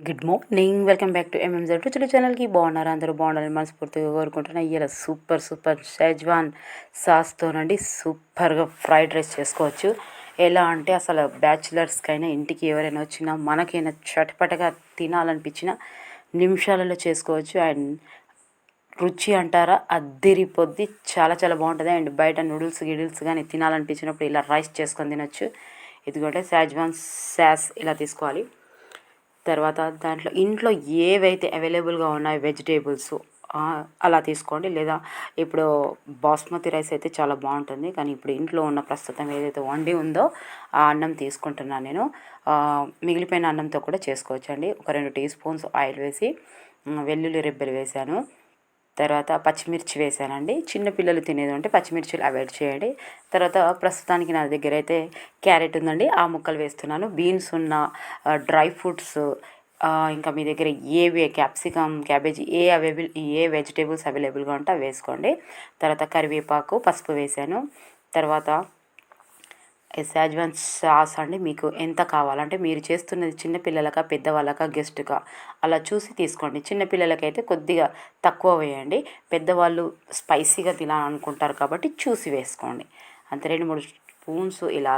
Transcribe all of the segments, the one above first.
Good morning welcome back to MMZ రుచుల ఛానల్కి బాగున్నారు అందరూ బాగున్నారని మనస్ఫూర్తిగా కోరుకుంటున్నా ఇలా సూపర్ సూపర్ షెజ్వాన్ సాస్తోనండి సూపర్గా ఫ్రైడ్ రైస్ చేసుకోవచ్చు. ఎలా అంటే అసలు బ్యాచులర్స్కైనా ఇంటికి ఎవరైనా వచ్చినా మనకైనా చటపటగా తినాలనిపించిన నిమిషాలలో చేసుకోవచ్చు. అండ్ రుచి అంటారా అద్దిరిపోద్ది. చాలా చాలా బాగుంటుంది. అండ్ బయట నూడిల్స్ గిడిల్స్ కానీ తినాలనిపించినప్పుడు ఇలా రైస్ చేసుకొని తినొచ్చు. ఇదిగోటే సాజ్వాన్ సాస్ ఇలా తీసుకోవాలి. తర్వాత దాంట్లో ఇంట్లో ఏవైతే అవైలబుల్గా ఉన్నాయో వెజిటేబుల్స్ అలా తీసుకోండి. లేదా ఇప్పుడు బాస్మతి రైస్ అయితే చాలా బాగుంటుంది. కానీ ఇప్పుడు ఇంట్లో ఉన్న ప్రస్తుతం ఏదైతే వండి ఉందో ఆ అన్నం తీసుకుంటున్నాను నేను. మిగిలిపోయిన అన్నంతో కూడా చేసుకోవచ్చండి. ఒక రెండు టీ స్పూన్స్ ఆయిల్ వేసి వెల్లుల్లి రెబ్బలు వేసాను. తర్వాత పచ్చిమిర్చి వేసానండి చిన్నపిల్లలు తినేది ఉంటే పచ్చిమిర్చిలు అవాయిడ్ చేయండి. తర్వాత ప్రస్తుతానికి నా దగ్గర అయితే క్యారెట్ ఉందండి. ఆ ముక్కలు వేస్తున్నాను. బీన్స్ ఉన్న డ్రై ఫ్రూట్స్ ఇంకా మీ దగ్గర ఏవి క్యాప్సికమ్ క్యాబేజీ ఏ అవైలబుల్ ఏ వెజిటేబుల్స్ అవైలబుల్గా ఉంటే అవి వేసుకోండి. తర్వాత కరివేపాకు పసుపు వేసాను తర్వాత శాజ్వాన్ సాస్ అండి మీకు ఎంత కావాలంటే మీరు చేస్తున్నది చిన్నపిల్లలక పెద్దవాళ్ళక గెస్ట్గా అలా చూసి తీసుకోండి. చిన్నపిల్లలకైతే కొద్దిగా తక్కువ వేయండి. పెద్దవాళ్ళు స్పైసీగా తినాలనుకుంటారు కాబట్టి చూసి వేసుకోండి. అంతే రెండు మూడు స్పూన్స్ ఇలా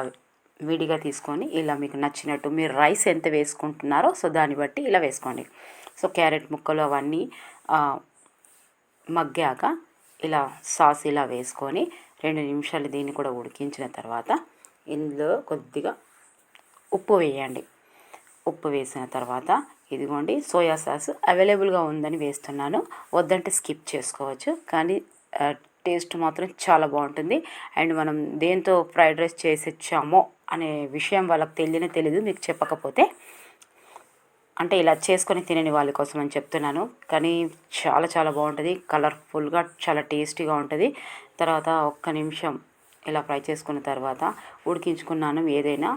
విడిగా తీసుకొని ఇలా మీకు నచ్చినట్టు మీరు రైస్ ఎంత వేసుకుంటున్నారో సో దాన్ని బట్టి ఇలా వేసుకోండి. సో క్యారెట్ ముక్కలు అవన్నీ మగ్గాక ఇలా సాస్ ఇలా వేసుకొని రెండు నిమిషాలు దీన్ని కూడా ఉడికించిన తర్వాత ఇందులో కొద్దిగా ఉప్పు వేయండి. ఉప్పు వేసిన తర్వాత ఇదిగోండి సోయా సాస్ అవైలబుల్గా ఉందని వేస్తున్నాను. వద్దంటే స్కిప్ చేసుకోవచ్చు కానీ టేస్ట్ మాత్రం చాలా బాగుంటుంది. అండ్ మనం దేంతో ఫ్రైడ్ రైస్ చేసిచ్చామో అనే విషయం వాళ్ళకి తెలియనే తెలియదు మీకు చెప్పకపోతే. అంటే ఇలా చేసుకొని తినని వాళ్ళ కోసం అని చెప్తున్నాను కానీ చాలా చాలా బాగుంటుంది. కలర్ఫుల్గా చాలా టేస్టీగా ఉంటుంది. తర్వాత ఒక్క నిమిషం ఇలా ఫ్రై చేసుకున్న తర్వాత ఉడికించుకున్నాను ఏదైనా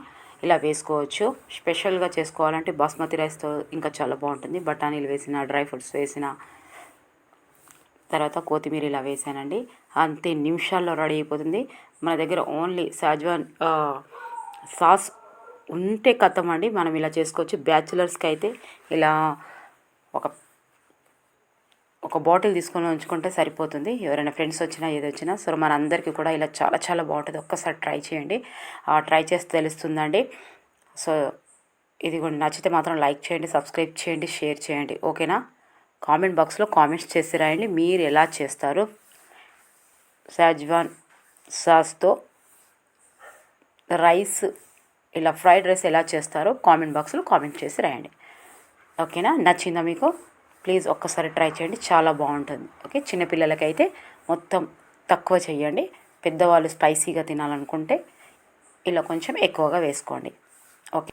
ఇలా వేసుకోవచ్చు. స్పెషల్గా చేసుకోవాలంటే బాస్మతి రైస్తో ఇంకా చాలా బాగుంటుంది. బఠానీలు వేసిన డ్రై ఫ్రూట్స్ వేసిన. తర్వాత కొత్తిమీర ఇలా వేసానండి. అంతే నిమిషాల్లో రెడీ అయిపోతుంది. మన దగ్గర ఓన్లీ సాజ్వాన్ సాస్ ఉంటే కథం అండి మనం ఇలా చేసుకోవచ్చు. బ్యాచులర్స్కి అయితే ఇలా ఒక ఒక బాటిల్ తీసుకొని ఉంచుకుంటే సరిపోతుంది. ఎవరైనా ఫ్రెండ్స్ వచ్చినా ఏది వచ్చినా. సో మన అందరికీ కూడా ఇలా చాలా చాలా బాగుంటుంది. ఒక్కసారి ట్రై చేయండి. ట్రై చేస్తే తెలుస్తుందండి. సో ఇది కూడా నచ్చితే మాత్రం లైక్ చేయండి సబ్స్క్రైబ్ చేయండి షేర్ చేయండి. ఓకేనా? కామెంట్ బాక్స్లో కామెంట్స్ చేసి రాయండి. మీరు ఎలా చేస్తారు? సాజ్వాన్ సాస్తో రైస్ ఇలా ఫ్రైడ్ రైస్ ఎలా చేస్తారో కామెంట్ బాక్స్లో కామెంట్ చేసి రాయండి. ఓకేనా? నచ్చిందా మీకు? ప్లీజ్ ఒక్కసారి ట్రై చేయండి చాలా బాగుంటుంది. ఓకే చిన్నపిల్లలకైతే మొత్తం తక్కువ చేయండి. పెద్దవాళ్ళు స్పైసీగా తినాలనుకుంటే ఇలా కొంచెం ఎక్కువగా వేసుకోండి. ఓకే.